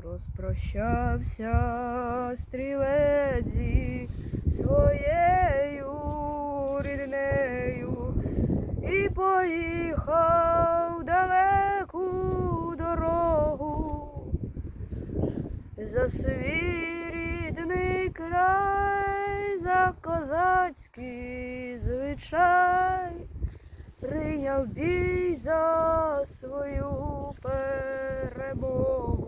Розпрощався стрілець своєю ріднею і поїхав далеку дорогу за свій рідний край, за козацький звичай, прийняв бій за свою перемогу.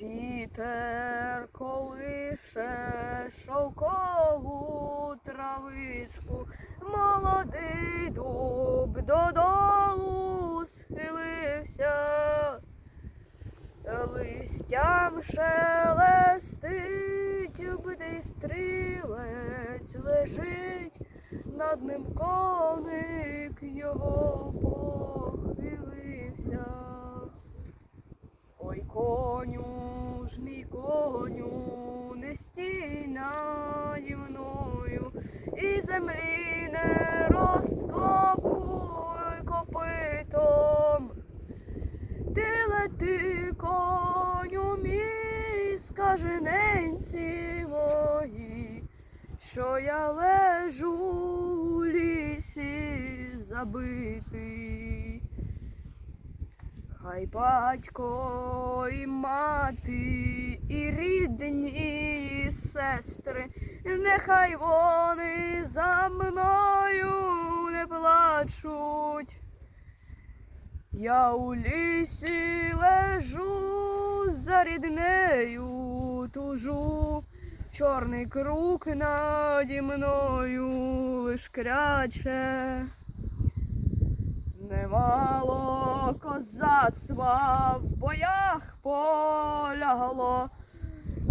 Вітер колише шовкову травичку, молодий дуб додолу схилився, листям шелестить, битий стрілець лежить, над ним коник його похилився. Ой, коню ж мій коню, не стій наді мною, і землі не розкопуй копитом. Ти лети, коню мій, скажи ненці мої, що я лежу у лісі забитий. Хай батько і мати, і рідні і сестри, нехай вони за мною не плачуть. Я у лісі лежу за ріднею тужу, чорний круг наді мною лиш кряче. Немало козацтва в боях полягло,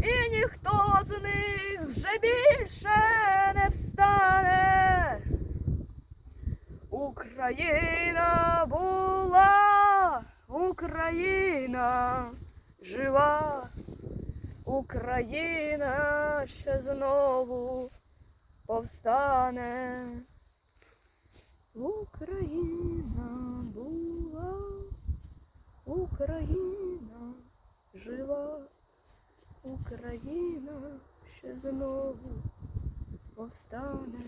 і ніхто з них вже більше не встане. Україна була, Україна жива, Україна ще знову повстане. Україна Україна жива, Україна ще знову повстане.